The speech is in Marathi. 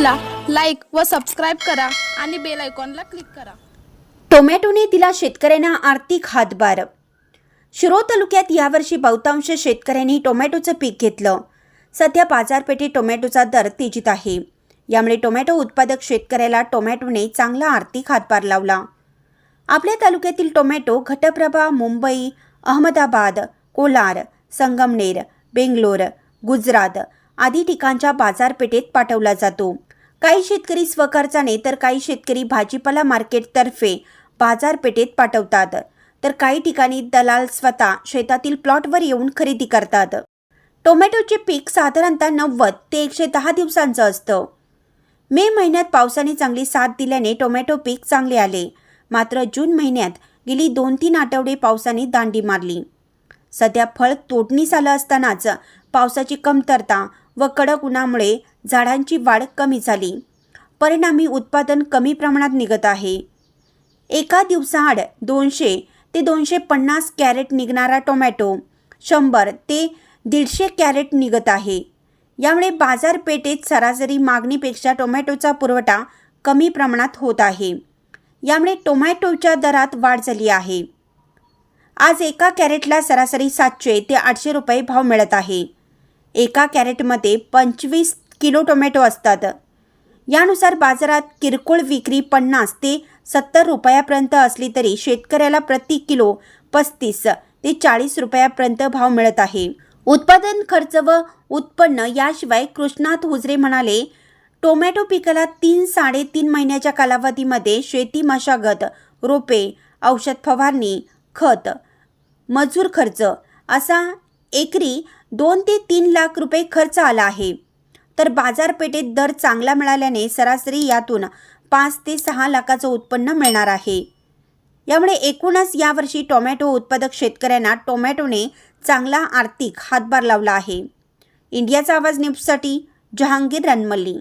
व सबस्क्राईब करा आणि बेल आयकॉनला क्लिक करा. टोमॅटोने दिला शेतकऱ्यांना आर्थिक हातभार. शिरो तालुक्यात यावर्षी बहुतांश शेतकऱ्यांनी टोमॅटोचं पीक घेतलं. सध्या बाजारपेठेत टोमॅटोचा दर तेजीत आहे. यामुळे टोमॅटो उत्पादक शेतकऱ्याला टोमॅटोने चांगला आर्थिक हातभार लावला. आपल्या तालुक्यातील टोमॅटो घटप्रभा मुंबई अहमदाबाद कोलार संगमनेर बेंगलोर गुजरात आदी ठिकाणच्या बाजारपेठेत पाठवला जातो. काही शेतकरी स्वखर्चाने तर काही शेतकरी भाजीपाला मार्केटतर्फे बाजारपेठेत पाठवतात. तर काही ठिकाणी दलाल स्वतः शेतातील प्लॉटवर येऊन खरेदी करतात. टोमॅटोचे पीक साधारणतः नव्वद ते एकशे दहा दिवसांचं असतं. मे महिन्यात पावसाने चांगली साथ दिल्याने टोमॅटो पीक चांगले आले. मात्र जून महिन्यात गेली दोन तीन आठवडे पावसाने दांडी मारली. सध्या फळ तोडणीस आलं असतानाच पावसाची कमतरता व कडक उन्हामुळे झाडांची वाढ कमी झाली. परिणामी उत्पादन कमी प्रमाणात निघत आहे. एका दिवसाआड दोनशे ते दोनशे पन्नास कॅरेट निघणारा टोमॅटो शंभर ते दीडशे कॅरेट निघत आहे. यामुळे बाजारपेठेत सरासरी मागणीपेक्षा टोमॅटोचा पुरवठा कमी प्रमाणात होत आहे. यामुळे टोमॅटोच्या दरात वाढ झाली आहे. आज एका कॅरेटला सरासरी सातशे ते आठशे रुपये भाव मिळत आहे. एका कॅरेटमध्ये पंचवीस किलो टोमॅटो असतात. यानुसार बाजारात किरकोळ विक्री पन्नास ते सत्तर रुपयापर्यंत असली तरी शेतकऱ्याला प्रति किलो पस्तीस ते चाळीस रुपयापर्यंत भाव मिळत आहे. उत्पादन खर्च व उत्पन्न याशिवाय कृष्णात हुजरे म्हणाले टोमॅटो पिकाला तीन साडेतीन महिन्याच्या कालावधीमध्ये शेती मशागत रोपे औषध फवारणी खत मजूर खर्च असा एकरी दोन ते तीन लाख रुपये खर्च आला आहे. तर बाजारपेठेत दर चांगला मिळाल्याने सरासरी यातून पाच ते सहा लाखाचं उत्पन्न मिळणार आहे. यामुळे एकूणच यावर्षी टोमॅटो उत्पादक शेतकऱ्यांना टोमॅटोने चांगला आर्थिक हातभार लावला आहे. इंडियाचा आवाज न्यूजसाठी जहांगीर रणमल्ली